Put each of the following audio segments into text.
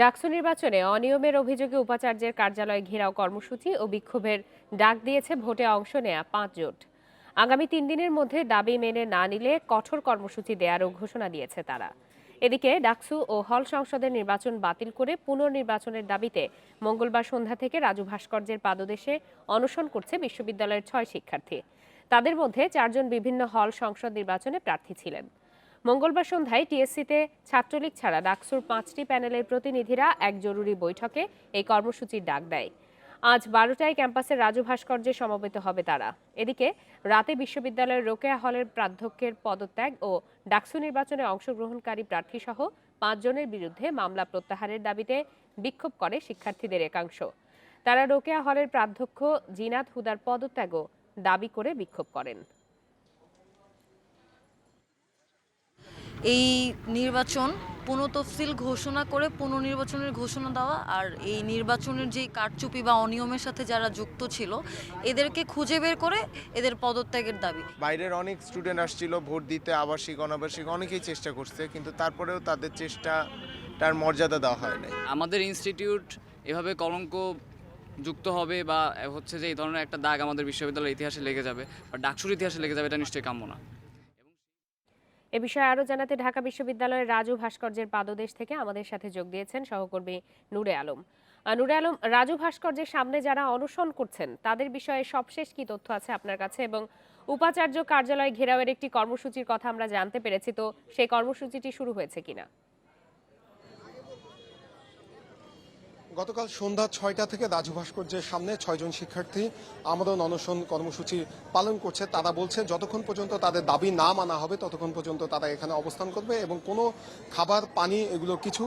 ডাকসু নির্বাচনে অনিয়মের অভিযোগে উপাচার্যের কার্যালয় ঘেরাও কর্মসূচি ও বিক্ষোভের ডাক দিয়েছে ভোটে অংশ নেয়া পাঁচ জোট। আগামী তিন দিনের মধ্যে দাবি মেনে না নিলে কঠোর কর্মসূচি দেয়ারও ঘোষণা দিয়েছে তারা। এদিকে ডাকসু ও হল সংসদের নির্বাচন বাতিল করে পুনর্নির্বাচনের দাবিতে মঙ্গলবার সন্ধ্যা থেকে রাজু ভাস্কর্যের পাদদেশে অনশন করছে বিশ্ববিদ্যালয়ের ছয় শিক্ষার্থী। তাদের মধ্যে চারজন বিভিন্ন হল সংসদ নির্বাচনে প্রার্থী ছিলেন। মঙ্গলবার সন্ধ্যায় টিএসসিতে ছাত্রলীগ ছাড়া ডাকসুর পাঁচটি প্যানেলের প্রতিনিধিরা এক জরুরি বৈঠকে এই কর্মসূচির ডাক দেয়। আজ বারোটায় ক্যাম্পাসের রাজু ভাস্কর্যে সমবেত হবে তারা। এদিকে রাতে বিশ্ববিদ্যালয়ের রোকেয়া হলের প্রাধ্যক্ষের পদত্যাগ ও ডাকসু নির্বাচনে অংশগ্রহণকারী প্রার্থীসহ পাঁচজনের বিরুদ্ধে মামলা প্রত্যাহারের দাবিতে বিক্ষোভ করে শিক্ষার্থীদের একাংশ। তারা রোকেয়া হলের প্রাধ্যক্ষ জিনাত হুদার পদত্যাগও দাবি করে বিক্ষোভ করেন। এই নির্বাচন পুনঃতফসিল ঘোষণা করে পুনর্নির্বাচনের ঘোষণা দেওয়া আর এই নির্বাচনের যে কারচুপি বা অনিয়মের সাথে যারা যুক্ত ছিল এদেরকে খুঁজে বের করে এদের পদত্যাগের দাবি। বাইরের অনেক স্টুডেন্ট আসছিল ভোট দিতে আবাসিক অনাবাসিক অনেকেই চেষ্টা করছে কিন্তু তারপরেও তাদের চেষ্টাটার মর্যাদা দেওয়া হয় নাই। আমাদের ইনস্টিটিউট এভাবে কলঙ্ক যুক্ত হবে বা হচ্ছে যে এই ধরনের একটা দাগ আমাদের বিশ্ববিদ্যালয়ের ইতিহাসে লেগে যাবে বা ডাকসুর ইতিহাসে লেগে যাবে এটা নিশ্চয়ই কাম্য না। এ বিষয়ে আরও জানাতে ঢাকা বিশ্ববিদ্যালয়ের রাজু ভাস্কর্যের পাদদেশ থেকে আমাদের সাথে যোগ দিয়েছেন সহকর্মী নূরে আলম। নুরে আলম, রাজু ভাস্কর্যের সামনে যারা অনশন করছেন, তাদের বিষয়ে সবশেষ কি তথ্য আছে আপনার কাছে? এবং উপাচার্য কার্যালয় ঘেরাওয়ের একটি কর্মসূচির কথা আমরা জানতে পেরেছি, তো সেই কর্মসূচিটি শুরু হয়েছে কিনা? গতকাল সন্ধ্যা ছয়টা থেকে রাজু ভাস্কর্যের সামনে ছয়জন শিক্ষার্থী আমরণ অনশন কর্মসূচি পালন করছে। তারা বলছে, যতক্ষণ পর্যন্ত তাদের দাবি না মানা হবে, ততক্ষণ পর্যন্ত তারা এখানে অবস্থান করবে এবং কোনো খাবার, পানি এগুলো কিছু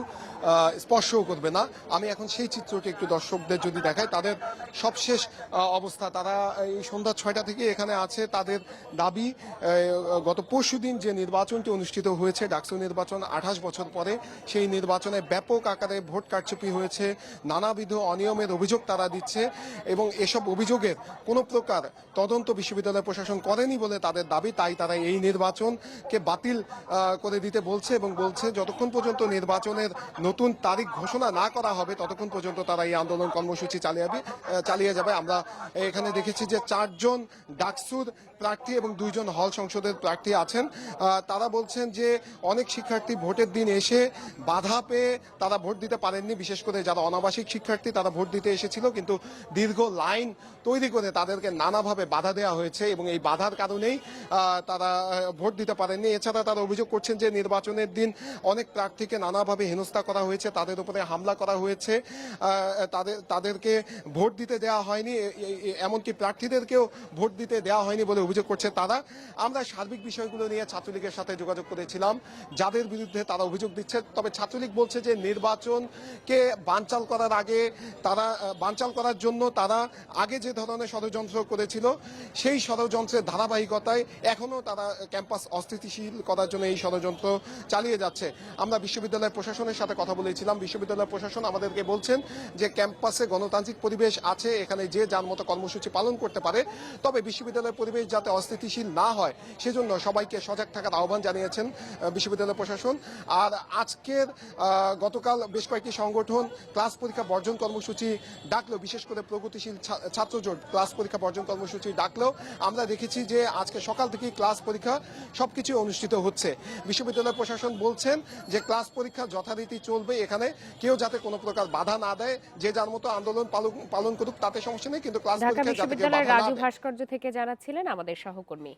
স্পর্শও করবে না। আমি এখন সেই চিত্রটি একটু দর্শকদের যদি দেখাই, তাদের সবশেষ অবস্থা। তারা এই সন্ধ্যা ছয়টা থেকে এখানে আছে। তাদের দাবি গত পরশু দিন যে নির্বাচনটি অনুষ্ঠিত হয়েছে, ডাকসু নির্বাচন আঠাশ বছর পরে, সেই নির্বাচনে ব্যাপক আকারে ভোট কারচুপি হয়েছে। নানাবিধ অনিয়মের অভিযোগ তারা দিচ্ছে এবং এসব অভিযোগের কোনো প্রকার তদন্ত বিশ্ববিদ্যালয় প্রশাসন করেনি বলে তাদের দাবি, তাই তারা এই নির্বাচনকে বাতিল করে দিতে বলছে এবং বলছে যতক্ষণ পর্যন্ত নির্বাচনের নতুন তারিখ ঘোষণা না করা হবে, ততক্ষণ পর্যন্ত তারা এই আন্দোলন কর্মসূচি চালিয়ে চালিয়ে যাবে। আমরা এখানে দেখেছি যে চারজন ডাকসুর প্রার্থী এবং দুইজন হল সংসদের প্রার্থী আছেন। তারা বলছেন যে অনেক শিক্ষার্থী ভোটের দিন এসে বাধা পেয়ে তারা ভোট দিতে পারেননি, বিশেষ করে যারা অনাবাসিক শিক্ষার্থী তারা ভোট দিতে এসেছিল, কিন্তু দীর্ঘ লাইন তৈরি করে তাদেরকে নানাভাবে বাধা দেওয়া হয়েছে এবং এই বাধার কারণেই তারা ভোট দিতে পারেননি। এছাড়া তারা অভিযোগ করছেন যে নির্বাচনের দিন অনেক প্রার্থীকে নানাভাবে হেনস্থা করা হয়েছে, তাদের উপরে হামলা করা হয়েছে তাদের, তাদেরকে ভোট দিতে দেওয়া হয়নি এমনকি প্রার্থীদেরকেও ভোট দিতে দেওয়া হয়নি বলে অভিযোগ করছে তারা। আমরা সার্বিক বিষয়গুলো নিয়ে ছাত্রলীগের সাথে যোগাযোগ করেছিলাম, যাদের বিরুদ্ধে তারা অভিযোগ দিচ্ছে, তবে ছাত্রলীগ বলছে যে নির্বাচনকে বানচাল করার আগে তারা বানচাল করার জন্য তারা আগে যে ধরনের ষড়যন্ত্র করেছিল, সেই ষড়যন্ত্রের ধারাবাহিকতায় এখনও তারা ক্যাম্পাস অস্থিতিশীল করার জন্য এই ষড়যন্ত্র চালিয়ে যাচ্ছে। আমরা বিশ্ববিদ্যালয় প্রশাসনের সাথে কথা বলেছিলাম। বিশ্ববিদ্যালয় প্রশাসন আমাদেরকে বলছেন যে ক্যাম্পাসে গণতান্ত্রিক পরিবেশ আছে, এখানে যে যার মতো কর্মসূচি পালন করতে পারে। তবে বিশ্ববিদ্যালয়ের পরিবেশ যাতে অস্থিতিশীল না হয়, সেজন্য সবাইকে সজাগ থাকার আহ্বান জানিয়েছেন বিশ্ববিদ্যালয় প্রশাসন। আর আজকের গতকাল বেশ কয়েকটি সংগঠন ক্লাস পরীক্ষা বর্জন কর্মসূচি ডাকলো বিশেষ করে প্রগতিশীল ছাত্র জোট ক্লাস পরীক্ষা বর্জন কর্মসূচি ডাকলো। আমরা দেখেছি যে আজকে সকাল থেকে ক্লাস পরীক্ষা সবকিছু অনুষ্ঠিত হচ্ছে। বিশ্ববিদ্যালয় প্রশাসন বলছেন যে ক্লাস পরীক্ষা যথারীতি চলবে এখানে। কেউ যাতে কোনো প্রকার বাধা না দেয় যে যার মতো আন্দোলন পালন- করুক তাতে সমস্যা নেই কিন্তু ক্লাস পরীক্ষা যাতে রাজু ভাস্কর্য থেকে জানাচ্ছিলেন আমাদের সহকর্মী।